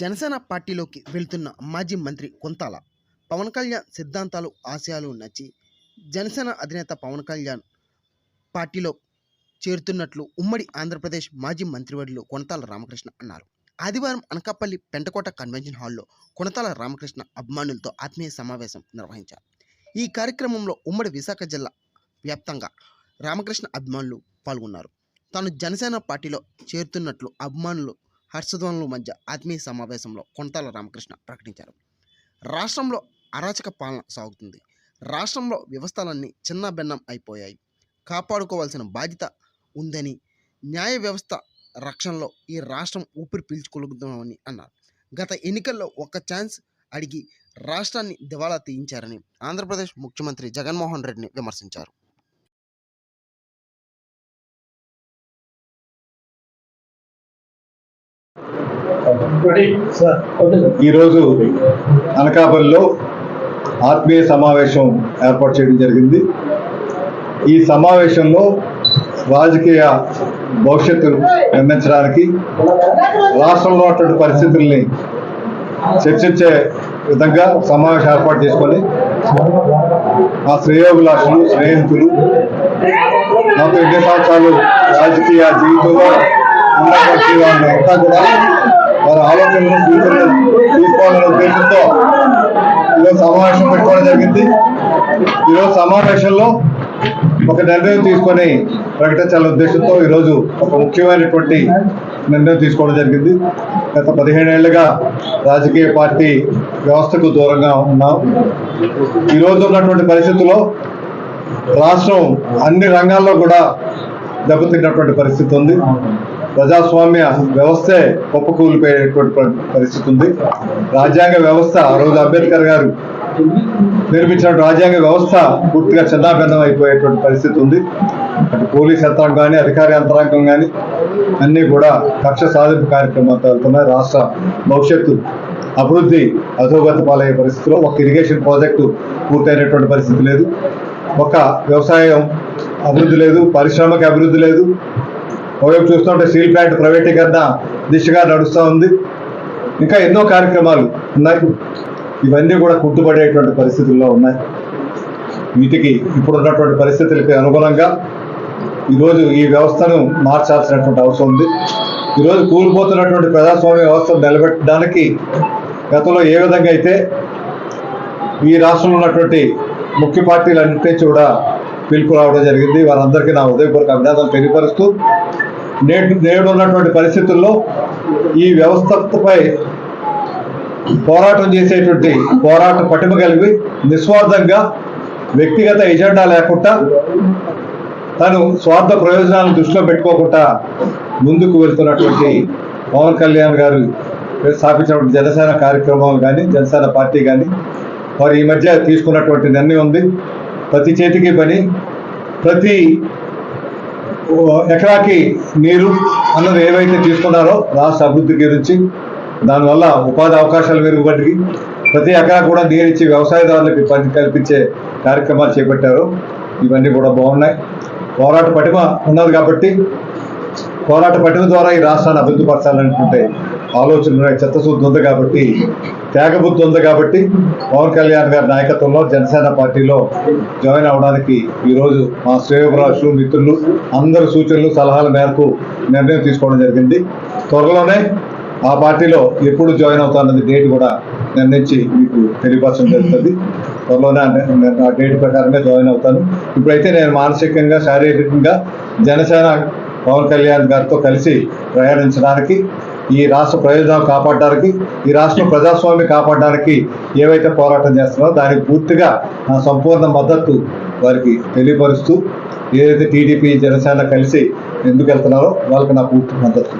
జనసేన పార్టీలోకి వెళ్తున్న మాజీ మంత్రి కొంతాల పవన్ కళ్యాణ్ సిద్ధాంతాలు ఆశయాలు నచ్చి జనసేన అధినేత పవన్ కళ్యాణ్ పార్టీలో చేరుతున్నట్లు ఉమ్మడి ఆంధ్రప్రదేశ్ మాజీ మంత్రివర్యులు కొనతాల రామకృష్ణ అన్నారు. ఆదివారం అనకాపల్లి పెంటకోట కన్వెన్షన్ హాల్లో కొనతాల రామకృష్ణ అభిమానులతో ఆత్మీయ సమావేశం నిర్వహించారు. ఈ కార్యక్రమంలో ఉమ్మడి విశాఖ జిల్లా వ్యాప్తంగా రామకృష్ణ అభిమానులు పాల్గొన్నారు. తాను జనసేన పార్టీలో చేరుతున్నట్లు అభిమానులు హర్షధ్వనుల మధ్య ఆత్మీయ సమావేశంలో కొంతాల రామకృష్ణ ప్రకటించారు. రాష్ట్రంలో అరాచక పాలన సాగుతుంది. రాష్ట్రంలో వ్యవస్థలన్నీ చిన్న భిన్నం అయిపోయాయి. కాపాడుకోవాల్సిన బాధ్యత ఉందని న్యాయ వ్యవస్థ రక్షణలో ఈ రాష్ట్రం ఊపిరి పీల్చుకోగలుగుతున్నామని అన్నారు. గత ఎన్నికల్లో ఒక్క ఛాన్స్ అడిగి రాష్ట్రాన్ని దివాలా తీయించారని ఆంధ్రప్రదేశ్ ముఖ్యమంత్రి జగన్మోహన్ రెడ్డిని విమర్శించారు. ఈరోజు అనకాపల్లిలో ఆత్మీయ సమావేశం ఏర్పాటు చేయడం జరిగింది. ఈ సమావేశంలో రాజకీయ భవిష్యత్తు నిర్మించడానికి రాష్ట్రంలో అటువంటి పరిస్థితుల్ని చర్చించే విధంగా సమావేశం ఏర్పాటు చేసుకొని మా శ్రేయోభిలాషులు స్నేహితులు మాకు ఎన్ని సంవత్సరాలు రాజకీయ జీవితంలో కూడా వారి ఆలోచనలు సూచనలు తీసుకోవాలనే ఉద్దేశంతో ఈరోజు సమావేశం పెట్టుకోవడం జరిగింది ఈరోజు సమావేశంలో ఒక నిర్ణయం తీసుకొని ప్రకటించాలనే ఉద్దేశంతో ఈరోజు ఒక ముఖ్యమైనటువంటి నిర్ణయం తీసుకోవడం జరిగింది గత పదిహేనేళ్ళుగా రాజకీయ పార్టీ వ్యవస్థకు దూరంగా ఉన్నాం ఈరోజు ఉన్నటువంటి పరిస్థితుల్లో రాష్ట్రం అన్ని రంగాల్లో కూడా దెబ్బతిన్నటువంటి పరిస్థితి ఉంది ప్రజాస్వామ్య వ్యవస్థే కుప్పకూలిపోయేటువంటి పరిస్థితి ఉంది. రాజ్యాంగ వ్యవస్థ ఆ రోజు అంబేద్కర్ గారు నిర్మించిన రాజ్యాంగ వ్యవస్థ పూర్తిగా చిన్నాభిన్నం అయిపోయేటువంటి పరిస్థితి ఉంది. అటు పోలీస్ యంత్రాంగం కానీ అధికార యంత్రాంగం కానీ అన్నీ కూడా కక్ష సాధింపు కార్యక్రమాలు వెళ్తున్నాయి. రాష్ట్ర భవిష్యత్తు అభివృద్ధి అధోగతి పాలయ్యే పరిస్థితిలో ఒక ఇరిగేషన్ ప్రాజెక్టు పూర్తయినటువంటి పరిస్థితి లేదు. ఒక వ్యవసాయం అభివృద్ధి లేదు పరిశ్రమకి అభివృద్ధి లేదు ఒకవైపు చూస్తుంటే స్టీల్ ప్లాంట్ ప్రైవేటీకరణ దిశగా నడుస్తూ ఉంది. ఇంకా ఎన్నో కార్యక్రమాలు ఉన్నాయి. ఇవన్నీ కూడా కుట్టుబడేటువంటి పరిస్థితుల్లో ఉన్నాయి. వీటికి ఇప్పుడున్నటువంటి పరిస్థితులకి అనుగుణంగా ఈరోజు ఈ వ్యవస్థను మార్చాల్సినటువంటి అవసరం ఉంది. ఈరోజు కూలిపోతున్నటువంటి ప్రజాస్వామ్య వ్యవస్థను నిలబెట్టడానికి గతంలో ఏ విధంగా అయితే ఈ రాష్ట్రంలో ఉన్నటువంటి ముఖ్య పార్టీలన్నింటి కూడా పిలుపు రావడం జరిగింది. వారందరికీ నా ఉదయపూర్వక అభినందనలు తెలియపరుస్తూ నేడు నేడు ఉన్నటువంటి పరిస్థితుల్లో ఈ వ్యవస్థపై పోరాటం చేసేటువంటి పోరాట పటిమ కలిగి నిస్వార్థంగా వ్యక్తిగత ఎజెండా లేకుండా తను స్వార్థ ప్రయోజనాలను దృష్టిలో పెట్టుకోకుండా ముందుకు వెళ్తున్నటువంటి పవన్ కళ్యాణ్ గారు స్థాపించినటువంటి జనసేన కార్యక్రమాలు కానీ జనసేన పార్టీ కానీ వారు ఈ మధ్య తీసుకున్నటువంటి నిర్ణయం ఉంది. ప్రతి చేతికి పని ప్రతి ఎకరాకి నీరు అన్నది ఏవైతే తీసుకున్నారో రాష్ట్ర అభివృద్ధి గురించి దానివల్ల ఉపాధి అవకాశాలు మెరుగుపడి ప్రతి ఎకరా కూడా నీరు ఇచ్చి వ్యవసాయదారులకు పని కల్పించే కార్యక్రమాలు చేపట్టారు. ఇవన్నీ కూడా బాగున్నాయి. పోరాట పటిమ ఉన్నది కాబట్టి పోరాట పటిమ ద్వారా ఈ రాష్ట్రాన్ని అభివృద్ధి పరచాలనుకుంటే ఆలోచన ఉన్నాయి. చిత్తశుద్ధి ఉంది కాబట్టి త్యాగబుద్ధి ఉంది కాబట్టి పవన్ కళ్యాణ్ గారి నాయకత్వంలో జనసేన పార్టీలో జాయిన్ అవడానికి ఈరోజు మా శ్రేయోభిలాషులు మిత్రులు అందరి సూచనలు సలహాల మేరకు నిర్ణయం తీసుకోవడం జరిగింది. త్వరలోనే ఆ పార్టీలో ఎప్పుడు జాయిన్ అవుతానన్నది డేట్ కూడా నిర్ణయించి మీకు తెలియపరచడం జరుగుతుంది. త్వరలోనే ఆ డేట్ ప్రకారమే జాయిన్ అవుతాను. ఇప్పుడైతే నేను మానసికంగా శారీరకంగా జనసేన పవన్ కళ్యాణ్ గారితో కలిసి ప్రయాణించడానికి ఈ రాష్ట్ర ప్రయోజనాలు కాపాడడానికి ఈ రాష్ట్ర ప్రజాస్వామ్యం కాపాడడానికి ఏవైతే పోరాటం చేస్తున్నారో దానికి పూర్తిగా నా సంపూర్ణ మద్దతు వారికి తెలియపరుస్తూ ఏదైతే టీడీపీ జనసేన కలిసి ఎందుకు వెళ్తున్నారో వాళ్ళకి నా పూర్తి మద్దతు